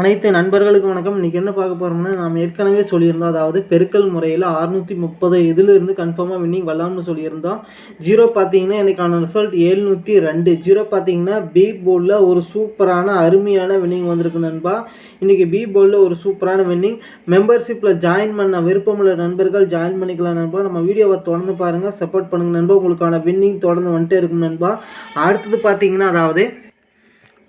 அனைத்து நண்பர்களுக்கும் வணக்கம். இன்றைக்கி என்ன பார்க்க போகிறோம்னா நாம் ஏற்கனவே சொல்லியிருந்தோம் அதாவது பெருக்கல் முறையில் அறுநூற்றி முப்பது இதிலிருந்து கன்ஃபார்மாக வின்னிங் வரலாம்னு சொல்லியிருந்தோம். ஜீரோ பார்த்தீங்கன்னா எனக்கான ரிசல்ட் ஏழ்நூற்றி ரெண்டு. ஜீரோ பார்த்தீங்கன்னா பி போர்டில் ஒரு சூப்பரான அருமையான வின்னிங் வந்திருக்கு நண்பா. இன்றைக்கி பி போர்டில் ஒரு சூப்பரான வின்னிங் மெம்பர்ஷிப்பில் ஜாயின் பண்ண விருப்பமுள்ள நண்பர்கள் ஜாயின் பண்ணிக்கலாம் நண்பா. நம்ம வீடியோவை தொடர்ந்து பாருங்கள் சப்போர்ட் பண்ணுங்கள் நண்பா. உங்களுக்கான வின்னிங் தொடர்ந்து வந்துட்டே இருக்கும் நண்பா. அடுத்தது பார்த்தீங்கன்னா அதாவது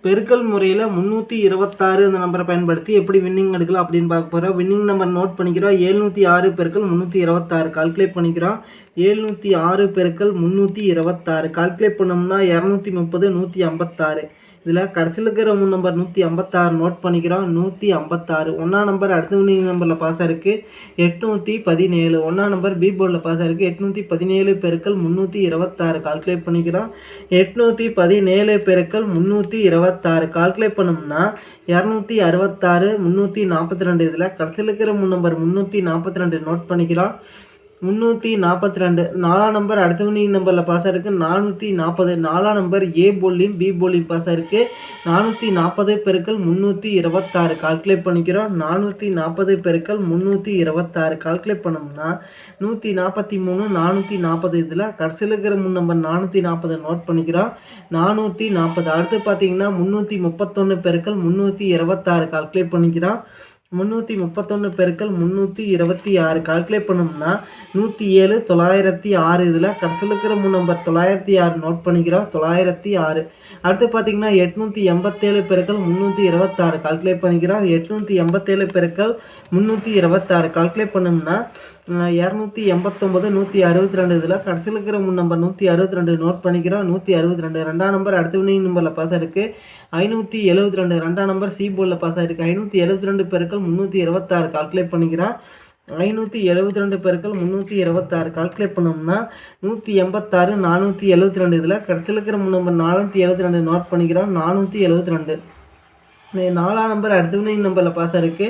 பெருக்கல் முறையில் முந்நூற்றி இருபத்தாறு இந்த நம்பரை பயன்படுத்தி எப்படி வின்னிங் எடுக்கலாம் அப்படின்னு பார்க்க போகிறோம் வின்னிங் நம்பர் நோட் பண்ணிக்கிறோம். ஏழ்நூற்றி ஆறு பெருக்கள் முந்நூற்றி இருபத்தாறு. கால்குலேட் பண்ணிக்கிறோம். ஏழ்நூற்றி ஆறு பெருக்கள் முந்நூற்றி இருபத்தாறு. கால்குலேட் பண்ணோம்னா இரநூத்தி முப்பது நூற்றி ஐம்பத்தாறு. இதில் கடைசியில் இருக்கிற மூணு நம்பர் நூற்றி ஐம்பத்தாறு நோட் பண்ணிக்கிறோம். நூற்றி ஐம்பத்தாறு. ஒன்றா நம்பர் அடுத்த நம்பரில் பாஸ் ஆயிருக்கு. எட்நூற்றி பதினேழு. ஒன்றா நம்பர் பி போர்டில் பாஸ் ஆயிருக்கு. எட்நூற்றி பதினேழு பெருக்கள் முந்நூற்றி இருபத்தாறு. கால்குலேட் பண்ணிக்கிறோம். எட்நூற்றி பதினேழு பெருக்கள் முந்நூற்றி இருபத்தாறு. கால்குலேட் பண்ணோம்னா இரநூத்தி அறுபத்தாறு முந்நூற்றி நாற்பத்தி ரெண்டு. இதில் கடைசியில் இருக்கிற மூணு நம்பர் முந்நூற்றி நாற்பத்தி ரெண்டு நோட் பண்ணிக்கிறோம். முந்நூற்றி நாற்பத்தி ரெண்டு. நாலாம் நம்பர் அடுத்த மணி நம்பரில் பாஸ் ஆயிருக்கு. நானூற்றி நாற்பது நாலாம் நம்பர் ஏ போலியும் பி போலியும் பாஸ் ஆயிருக்கு. நானூற்றி நாற்பது பெருக்கள் முந்நூற்றி இருபத்தாறு. கால்குலேட் பண்ணிக்கிறோம். நானூற்றி நாற்பது பெருக்கள் முந்நூற்றி இருபத்தாறு. கால்குலேட் பண்ணோம்னா நூற்றி நாற்பத்தி மூணு நானூற்றி நாற்பது இதில் கடைசியில் இருக்கிற முன் நம்பர் நானூற்றி நாற்பது நோட் பண்ணிக்கிறோம். நானூற்றி நாற்பது அடுத்து பார்த்தீங்கன்னா முந்நூற்றி முப்பத்தொன்று பெருக்கள் முந்நூற்றி இருபத்தாறு. கால்குலேட் பண்ணிக்கிறோம். முந்நூற்றி முப்பத்தொன்று பெருக்கள் முந்நூற்றி இருபத்தி ஆறு. கால்குலேட் பண்ணோம்னா நூற்றி ஏழு தொள்ளாயிரத்தி ஆறு இதில் கடைசியில் இருக்கிற மூணு நம்பர் தொள்ளாயிரத்தி ஆறு நோட் பண்ணிக்கிறோம். தொள்ளாயிரத்தி ஆறு. அடுத்து பார்த்தீங்கன்னா எட்நூற்றி எண்பத்தேழு பெருக்கள் முந்நூற்றி இருபத்தாறு. கால்குலேட் பண்ணிக்கிறோம். எட்நூற்றி எண்பத்தேழு பெருக்கள் முந்நூற்றி இருபத்தாறு. கால்குலேட் பண்ணோம்னா இரநூத்தி எண்பத்தொம்பது நூற்றி அறுபத்தி ரெண்டு இதில் கடைசியில் இருக்கிற முன் நம்பர் நூற்றி அறுபத்தி ரெண்டு நோட் பண்ணிக்கிறோம். நூற்றி அறுபத்தி ரெண்டு ரெண்டாம் நம்பர் அடுத்த வினிங் நம்பரில் பாஸ் இருக்குது ஐநூற்றி எழுபத்தி ரெண்டு ரெண்டாம் நம்பர் சி போர்டில் பாஸ் ஆயிருக்கு. ஐநூற்றி எழுபத்தி ரெண்டு பெருக்கள் முந்நூற்றி இருபத்தாறு கால்குலேட் பண்ணிக்கிறோம். ஐநூற்றி எழுபத்தி ரெண்டு பெருக்கள் முந்நூற்றி இருபத்தாறு கால்குலேட் பண்ணோம்னா நூற்றி எண்பத்தாறு நானூற்றி எழுபத்தி ரெண்டு இதில் கடைசியில் இருக்கிற முன் நம்பர் நானூற்றி எழுபத்தி ரெண்டு நோட் பண்ணிக்கிறோம். நானூற்றி எழுபத்தி ரெண்டு நாலாம் நம்பர் அடுத்த வினிங் நம்பரில் பாஸ் ஆயிருக்கு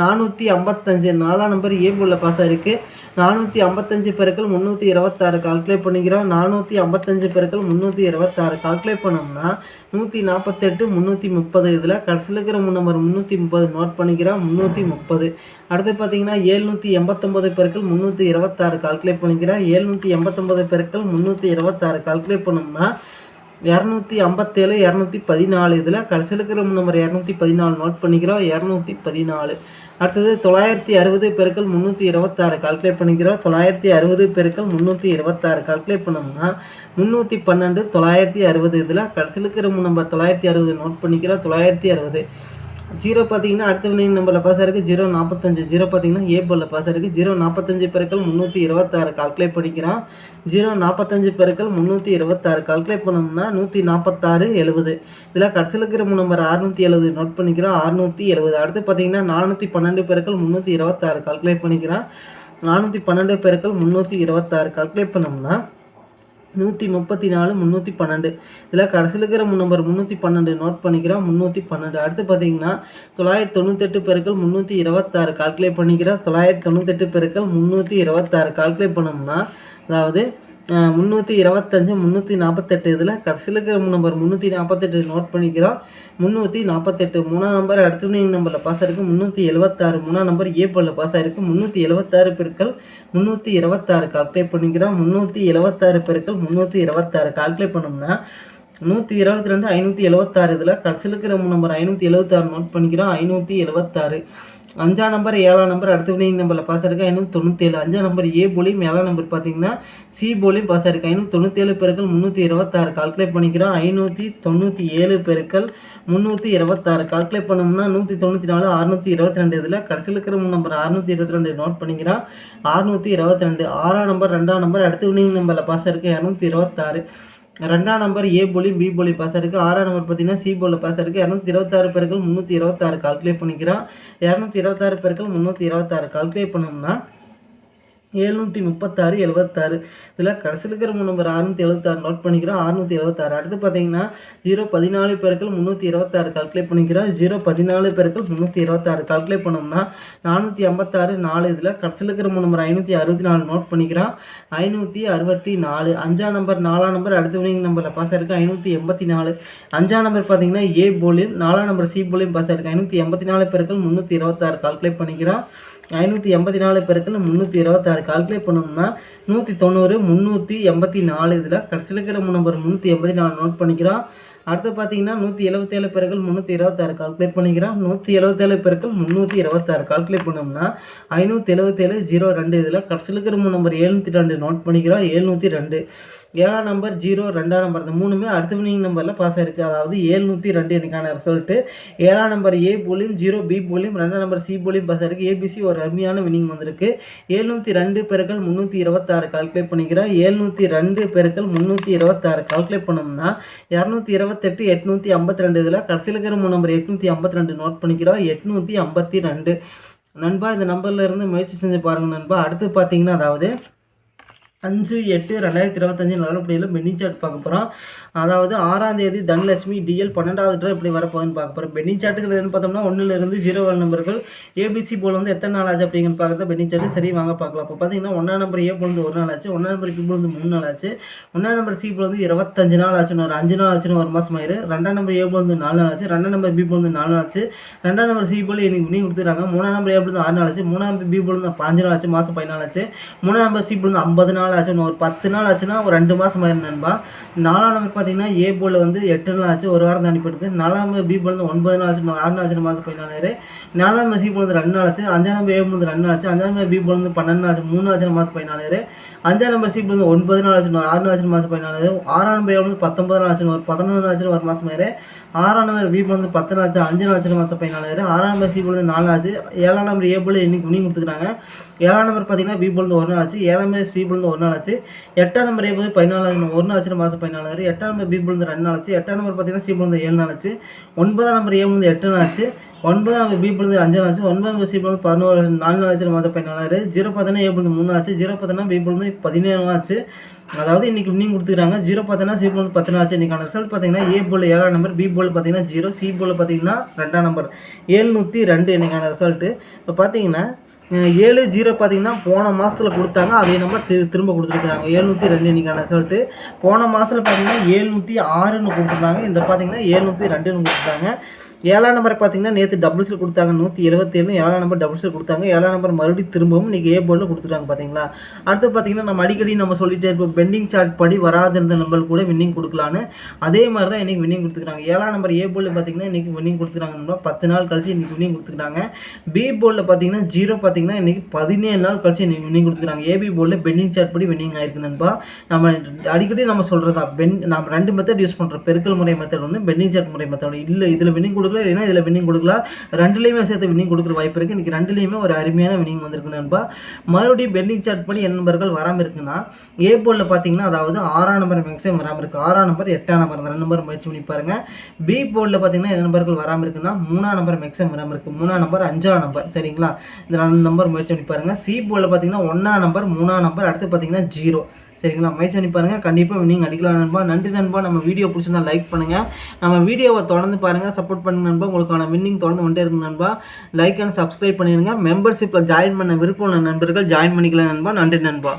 நானூற்றி ஐம்பத்தஞ்சு நாலாம் நம்பர் ஏ போர்டில் பாஸ் ஆயிருக்கு நானூற்றி ஐம்பத்தஞ்சு பெருக்கள் முந்நூற்றி இருபத்தாறு கால்குலேட் பண்ணிக்கிறோம். நானூற்றி ஐம்பத்தஞ்சு பெருக்கள் முந்நூற்றி இருபத்தாறு கால்குலேட் பண்ணோம்னா நூற்றி நாற்பத்தெட்டு முந்நூற்றி முப்பது இதில் கடைசியில் இருக்கிற நம்பர் முந்நூற்றி முப்பது நோட் பண்ணிக்கிறோம். முந்நூற்றி முப்பது. அடுத்து பார்த்தீங்கன்னா ஏழ்நூற்றி எண்பத்தொம்பது பெருக்கள் முந்நூற்றி இருபத்தாறு கால்குலேட் பண்ணிக்கிறோம். ஏழ்நூற்றி எண்பத்தொம்பது பெருக்கள் முந்நூற்றி இருபத்தாறு கால்குலேட் பண்ணோம்னா இரநூத்தி ஐம்பத்தேழு இரநூத்தி பதினாலு இதில் கடைசியில் இருக்கிற நம்பர் இரநூத்தி பதினாலு நோட் பண்ணிக்கிறோம். இரநூத்தி பதினாலு. அடுத்தது தொள்ளாயிரத்தி அறுபது பெருக்கள் முந்நூற்றி இருபத்தாறு கால்குலேட் பண்ணிக்கிறோம். தொள்ளாயிரத்தி அறுபது பெருக்கள் முந்நூற்றி இருபத்தாறு கால்குலேட் பண்ணோம்னா முந்நூற்றி பன்னெண்டு தொள்ளாயிரத்தி அறுபது இதில் கடைசியில் இருக்கிற நம்பர் தொள்ளாயிரத்தி அறுபது நோட் பண்ணிக்கிறோம். தொள்ளாயிரத்தி அறுபது. ஜீரோ பார்த்தீங்கன்னா அடுத்த வினிங் நம்பரில் பாஸ் ஆயிருக்கு ஜீரோ நாற்பத்தஞ்சு ஜீரோ பார்த்தீங்கன்னா ஏ போலில் பாஸ் ஆயிருக்கு ஜீரோ நாற்பத்தஞ்சு பெருக்கள் முந்நூற்றி இருபத்தாறு. கால்குலேட் பண்ணிக்கிறோம் ஜீரோ நாற்பத்தஞ்சு பெருக்கள் முந்நூற்றி இருபத்தாறு. கால்குலேட் பண்ணோம்னா நூற்றி நாற்பத்தாறு எழுபது. இதில் கடைசியில் இருக்கிற நம்பர் அறுநூற்றி எழுபது. நோட் பண்ணிக்கிறோம் அறுநூற்றி எழுபது. அடுத்து பார்த்தீங்கன்னா நானூற்றி பன்னெண்டு பெருக்கள் முந்நூற்றி இருபத்தாறு. கால்குலேட் பண்ணிக்கிறோம் நானூற்றி பன்னெண்டு பெருக்கள் முந்நூற்றி இருபத்தாறு. கால்குலேட் பண்ணோம்னா நூற்றி முப்பத்தி நாலு முந்நூற்றி பன்னெண்டு. இதில் கடைசியில் இருக்கிற நம்பர் முந்நூற்றி பன்னெண்டு நோட் பண்ணிக்கிறோம். முந்நூற்றி பன்னெண்டு. அடுத்து பார்த்தீங்கன்னா தொள்ளாயிரத்தி தொண்ணூத்தெட்டு பெருக்கள் முந்நூற்றி இருபத்தாறு கால்குலேட் பண்ணிக்கிறோம். தொள்ளாயிரத்தி தொண்ணூத்தெட்டு பெருக்கள் முந்நூற்றி இருபத்தாறு கால்குலேட் பண்ணோம்னா அதாவது முந்நூற்றி இருபத்தஞ்சு முந்நூற்றி நாற்பத்தெட்டு இதில் கடைசியில் இருக்கிற நம்பர் முந்நூற்றி நாற்பத்தெட்டு நோட் பண்ணிக்கிறோம். முந்நூற்றி நாற்பத்தெட்டு மூணாம் நம்பர் அடுத்த நம்பரில் பாஸ் ஆயிருக்கு. முந்நூற்றி எழுபத்தாறு மூணாம் நம்பர் ஏப்ரலில் பாஸ் ஆயிருக்கு. முந்நூற்றி எழுபத்தாறு பெருக்கள் முந்நூற்றி இருபத்தாறு கால்குலேட் பண்ணிக்கிறோம். முந்நூற்றி எழுபத்தாறு பெருக்கள் முந்நூற்றி இருபத்தாறு கால்குலேட் பண்ணோம்னா நூற்றி இருபத்தி ரெண்டு ஐநூற்றி எழுபத்தாறு இதில் கடைசியில் இருக்கிற நம்பர் ஐநூற்றி எழுபத்தாறு நோட் பண்ணிக்கிறோம். ஐநூற்றி எழுபத்தாறு அஞ்சாம் நம்பர் ஏழாம் நம்பர் அடுத்த வினிங் நம்பரில் பாஸ் ஆயிருக்கா? ஐநூற்றி தொண்ணூற்றேழு அஞ்சாம் நம்பர் ஏ போலியும் ஏழாம் நம்பர் பார்த்தீங்கன்னா சி போலியும் பாஸ் ஆயிருக்கா? ஐநூற்றி தொண்ணூற்றேழு பெருக்கள் முந்நூற்றி இருபத்தாறு கால்குலேட் பண்ணிக்கிறோம். ஐநூற்றி தொண்ணூற்றி ஏழு பெருக்கள் முந்நூற்றி இருபத்தாறு கால்குலேட் பண்ணோம்னா நூற்றி தொண்ணூற்றி நாலு அறுநூற்றி இருபத்தி ரெண்டு இதில் கடைசியில் இருக்கிற மூணு நம்பர் அறுநூற்றி இருபத்தி ரெண்டு நோட் பண்ணிக்கிறோம். அறுநூற்றி இருபத்தி ரெண்டு ஆறாம் நம்பர் ரெண்டாம் நம்பர் அடுத்த வினிங் நம்பரில் பாஸ் ஆயிருக்கு? இரநூத்தி இருபத்தாறு. ரெண்டாம் நம்பர் ஏ போலி பி போலி பாஸ் இருக்குது ஆறாம் நம்பர் பார்த்தீங்கன்னா சி போலில் பாஸ் இருக்குது இரநூத்தி இருபத்தாறு பேர்கள் முந்நூற்றி இருபத்தாறு கால்குலேட் பண்ணிக்கிறோம். இரநூத்தி இருபத்தாறு பேர்கள் முந்நூற்றி இருபத்தாறு கால்குலேட் பண்ணோம்னா எழுநூற்றி முப்பத்தாறு எழுபத்தாறு இதில் கடைசியில் இருக்கிற மூணு நம்பர் அறுநூற்றி எழுபத்தாறு நோட் பண்ணிக்கிறோம். அறுநூற்றி எழுபத்தாறு அடுத்து பார்த்தீங்கன்னா ஜீரோ பதினாலு பேருக்கள் முந்நூற்றி இருபத்தாறு கால்குலேட் பண்ணிக்கிறோம். ஜீரோ பதினாலு பேருக்கள் முந்நூற்றி இருபத்தாறு கால்குலேட் பண்ணோம்னா நானூற்றி ஐம்பத்தாறு நாலு. இதில் கடைசியில் இருக்கிற மூணு நம்பர் ஐநூற்றி அறுபத்தி நாலு நோட் பண்ணிக்கிறோம். ஐநூற்றி அறுபத்தி நாலு. அஞ்சாம் நம்பர் நாலாம் நம்பர் அடுத்த வினிங் நம்பரில் பாஸ் ஆயிருக்கு. ஐநூற்றி எண்பத்தி நாலு. அஞ்சாம் நம்பர் பார்த்தீங்கன்னா ஏ போலியும் நாலாம் நம்பர் சி போலியும் பாஸ் ஆயிருக்கு. ஐநூற்றி எண்பத்தி நாலு பேருக்கள் முந்நூற்றி இருபத்தாறு கால்குலேட் பண்ணிக்கிறோம். ஐநூற்றி எண்பத்தி நாலு பெருக்கள் முந்நூற்றி இருபத்தாறு கால்குலேட் பண்ணோம்னா நூற்றி தொண்ணூறு முந்நூற்றி எண்பத்தி நாலு இதில் கடைசியில் இருக்கிற நம்பர் முந்நூற்றி எண்பத்தி நாலு நோட் பண்ணிக்கிறோம். அடுத்து பார்த்தீங்கன்னா நூற்றி எழுபத்தேழு பெருக்கள் முந்நூற்றி இருபத்தாறு கால்குலேட் பண்ணிக்கிறோம். நூற்றி எழுபத்தேழு பெருக்கள் முந்நூற்றி இருபத்தாறு கால்குலேட் பண்ணோம்னா ஐநூற்றி எழுபத்தேழு ஜீரோ ரெண்டு இதில் கடைசியில் இருக்கிற நம்பர் எழுநூற்றி ரெண்டு நோட் பண்ணிக்கிறோம். எழுநூற்றி ரெண்டு. ஏழாம் நம்பர் ஜீரோ ரெண்டாம் நம்பர் இந்த மூணுமே அடுத்த வினிங் நம்பரில் பாஸ் ஆயிருக்கு. அதாவது ஏழ்நூற்றி ரெண்டு எனக்கான ரிசல்ட்டு ஏழாம் நம்பர் ஏ போலியும் ஜீரோ பி போலியும் ரெண்டாம் நம்பர் சி போலியும் பாஸ் ஆயிருக்கு. ஏபிசி ஒரு அருமையான வினிங் வந்திருக்கு. ஏழ்நூற்றி ரெண்டு பெருக்கள் முந்நூற்றி இருபத்தாறு கால்குலேட் பண்ணிக்கிறோம். ஏழ்நூற்றி ரெண்டு பெருக்கள் முந்நூற்றி இருபத்தாறு கால்குலேட் பண்ணோம்னா இரநூத்தி இருபத்தி இருபத்தெட்டு எட்நூற்றி ஐம்பத்தி ரெண்டு இதில் கடைசியில் இருக்கிற நம்பர் எட்நூற்றி ஐம்பத்தி ரெண்டு நோட் பண்ணிக்கிறோம். எட்நூற்றி ஐம்பத்தி ரெண்டு நண்பா இந்த நம்பர்லேருந்து முயற்சி செஞ்சு பாருங்கள் நண்பா. அடுத்து பார்த்தீங்கன்னா அதாவது அஞ்சு எட்டு ரெண்டாயிரத்தி இருபத்தஞ்சு நல்லபடியில் பென்னி சார்ட் பார்க்க போகிறோம் அதாவது ஆறாம் தேதி தனலட்சுமி டிஎல் பன்னெண்டாவது ட்ரா எப்படி வரப்போகுதுன்னு பார்க்க போகிறோம் பென்னி சார்ட்டுக்கு எதுன்னு பார்த்தோம்னா ஒன்றுலேருந்து ஜீரோ ஒன் நம்பர்கள். ஏபிசி போல் வந்து எத்தனை நாள் ஆச்சு அப்படிங்கிறது பார்க்குறது பென்னி சார்ட்டு சரி வாங்க பார்க்கலாம். இப்போ பார்த்தீங்கன்னா ஒன்றாம் நம்பர் ஏ போல் வந்து ஒரு நாள் ஆச்சு ஒன்றாம் நம்பர் பி போல் வந்து மூணு நாள் ஆச்சு. ஒன்றாம் நம்பர் சி போல் வந்து இருபத்தஞ்சு நாள் ஆச்சுன்னு ஒரு அஞ்சு நாள் ஆச்சுன்னு ஒரு மாதம் ஆயிரு. ரெண்டாம் நம்பர் ஏ போல் வந்து நாலு நாள் ஆச்சு ரெண்டாம் நம்பர் பி போல் வந்து நாலு நாள் ஆச்சு. ரெண்டாம் நம்பர் சி போல் எனக்கு பண்ணி கொடுத்துருக்காங்க. மூணாம் நம்பர் ஏ போல் வந்து ஆறு நாள் ஆச்சு. மூணாம் நம்பர் பி போல் வந்து பாஞ்சு நாள் ஆச்சு மாதம் பதினாலு ஆச்சு. மூணாம் நம்பர் சி போல் வந்து ஐம்பது நாள் ஆச்சுன்னு ஒரு பத்து நாள் ஆச்சுன்னா ஒரு ரெண்டு மாதம் ஆயிரம் நண்பா நாலாம் நம்பர் பார்த்தீங்கன்னா ஏ போல் வந்து எட்டு நாள் ஆச்சு ஒரு வாரம் தாண்டி போடுது நாலாம் நம்பர் பி போல் வந்து ஒன்பது நாள் ஆச்சு ஆறு நாள் ஆச்சு மாதம் பதினாலு நாலாம் நம்பர் சி போல் வந்து ரெண்டு நாள் ஆச்சு அஞ்சாம் நம்பர் ஏ போல் வந்து ரெண்டு நாள் ஆச்சு அஞ்சாம் நம்பர் பி போல் வந்து பன்னெண்டு நாள் ஆச்சு மூணு ஆச்சு மாதம் பதினாலு அஞ்சாம் நம்பர் சி போல் வந்து ஒன்பது நாள் ஆச்சு ஆறு நாள் ஆச்சு மாதம் பதினாலு ஆறாம் நம்பர் ஏ வந்து பத்தொன்பது நாள் ஆச்சு ஒரு பதினொன்று நாள் ஆச்சு ஒரு மாதம் ஆயிரு ஆறாம் நம்பர் பி போல் வந்து பத்து நாள் ஆச்சு அஞ்சு நாள் ஆச்சு மாதம் பதினாலு ஆறாம் நம்பர் சி போல் வந்து நாலு ஆச்சு ஏழாம் நம்பர் ஏ போல் இன்னைக்கு முடிவு கொடுத்துருக்காங்க ஏழாம் நம்பர் பார்த்தீங்கன்னா பி போல் வந்து ஒரு நாள் ஆச்சு ஏழாம் நம்பர் சி போல் வந்து ஒரு நாள் ஆச்சு எட்டாம் நம்பர் ஏ போது பதினாலு ஒரு நாள் ஆச்சு மாதம் பதினாலு எட்டாம் நம்பர் பி போல் வந்து ரெண்டு நாள் ஆச்சு எட்டாம் நம்பர் பார்த்தீங்கன்னா சி போல் ஏழு நாள் ஆச்சு ஒன்பதாம் நம்பர் ஏ வந்து எட்டு நாள் ஆச்சு ஒன்பதாம் நம்பர் பி போல் வந்து அஞ்சு நாள் ஆச்சு ஒன்பதாம் நம்பர் சி போல் வந்து பதினோரு நாலு நாள் ஆச்சு மாதம் பதினாலு ஜீரோ பார்த்தீங்கன்னா ஏ மூணு ஆச்சு ஜீரோ பார்த்தீங்கன்னா பி போல் வந்து பதினேழு நாள் ஆச்சு அதாவது இன்னைக்கு இன்னும் கொடுத்துக்கிறாங்க. ஜீரோ பார்த்தீங்கன்னா சி போல் வந்து பத்து நாள் ஆச்சு இன்றைக்கான ரிசல்ட் பார்த்தீங்கன்னா ஏ போல் ஏழாம் நம்பர் பி போல் பார்த்தீங்கன்னா ஜீரோ. சி போல் பார்த்தீங்கன்னா ரெண்டாம் நம்பர் ஏழ்நூற்றி ரெண்டு இன்றைக்கான ரிசல்ட்டு இப்போ பார்த்தீங்கன்னா ஏழு ஜீரோ பார்த்தீங்கன்னா போன மாதத்தில் கொடுத்தாங்க. அதே நம்பர் திரு திரும்ப கொடுத்துருக்குறாங்க. ஏழ்நூற்றி ரெண்டு இன்றைக்கான ரிசல்ட்டு போன மாதத்தில் பார்த்தீங்கன்னா ஏழ்நூற்றி ஆறுன்னு கொடுத்துருந்தாங்க. இந்த பார்த்தீங்கன்னா ஏழ்நூற்றி ரெண்டுன்னு கொடுத்துருக்காங்க. ஏழாம் நம்பர் பார்த்தீங்கன்னா நேற்று டபுள்ஸில் கொடுத்தாங்க. நூற்றி எழுபத்தேழு ஏழாம் நம்பர் டபுள்ஸில் கொடுத்தாங்க. ஏழாம் நம்பர் மறுபடியும் திரும்பவும் இன்றைக்கி ஏ போர்டில் கொடுத்துட்டாங்க பார்த்தீங்களா அடுத்து பார்த்தீங்கன்னா நம்ம அடிக்கடி நம்ம சொல்லிட்டே இருப்போம் பெண்டிங் சார்ட் படி வராதிருந்த நம்பர் கூட வின்னிங் கொடுக்கலான்னு அதே மாதிரி தான் இன்றைக்கி வின்னிங் கொடுத்துருக்காங்க ஏழாம் நம்பர் ஏ போர்டில் பார்த்தீங்கன்னா இன்றைக்கி வின்னிங் கொடுத்துருக்காங்க பத்து நாள் கழிச்சு இன்றைக்கி வின்னிங் கொடுத்துருக்காங்க பி போர்டில் பார்த்தீங்கன்னா ஜீரோ பார்த்தீங்கன்னா இன்றைக்கி பதினேழு நாள் கழிச்சு இன்றைக்கி வின்னிங் கொடுத்துருக்காங்க ஏபி போர்டில் பெண்டிங் சார்ட் படி வின்னிங் ஆயிருக்கு நண்பா. நம்ம அடிக்கடி நம்ம சொல்கிறதா பென் நம்ம ரெண்டு மெத்தட் யூஸ் பண்ணுறோம் பெருக்கல் முறை மெத்தட் ஒன்று பெண்டிங் சார்ட் முறை மெத்தட் இல்லை இதில் வின்னிங் கொடுக்கல இல்லைன்னா இதில் வின்னிங் கொடுக்கலாம் ரெண்டுலேயுமே சேர்த்து வின்னிங் கொடுக்குற வாய்ப்பு இருக்குது இன்றைக்கி ரெண்டுலேயுமே ஒரு அருமையான வின்னிங் வந்திருக்கு நண்பா. மறுபடியும் பெண்டிங் சார்ட் பண்ணி என் நம்பர்கள் வராமல் இருக்குன்னா ஏ போர்டில் பார்த்தீங்கன்னா அதாவது ஆறாம் நம்பர் மேக்ஸிமம் வராமல் இருக்குது ஆறாம் நம்பர் எட்டாம் நம்பர் அந்த ரெண்டு நம்பர் முயற்சி பண்ணி பாருங்கள் பி போர்டில் பார்த்தீங்கன்னா என் நம்பர்கள் வராமல் இருக்குன்னா மூணாம் நம்பர் மேக்ஸிமம் வராமல் இருக்குது மூணாம் நம்பர் அஞ்சாம் நம்பர் சரிங்களா? இந்த ரெண்டு நம்பர் முயற்சி பண்ணி பாருங்க. சி போர்டில் பார்த்தீங்கன்னா ஒன்றாம் நம்பர் மூணாம் நம்பர் அடுத்து பார்த்தீங்கன்னா ஜீரோ சரிங்களா? முயற்சி பண்ணி பாருங்கள் கண்டிப்பாக நீங்கள் அடிக்கலாம் நண்பா. நன்றி நண்பா. நம்ம வீடியோ பிடிச்சிருந்தா லைக் பண்ணுங்கள் நம்ம வீடியோவை தொடர்ந்து பாருங்கள் சப்போர்ட் பண்ணுங்க நண்பா. உங்களுக்கான வின்னிங் தொடர்ந்து வந்துட்டே இருக்கும் நண்பா. லைக் அண்ட் சப்ஸ்கிரைப் பண்ணிடுங்க மெம்பர்ஷிப்பில் ஜாயின் பண்ண விருப்பம் உள்ள நண்பர்கள் ஜாயின் பண்ணிக்கலாம் நண்பா. நன்றி நண்பா.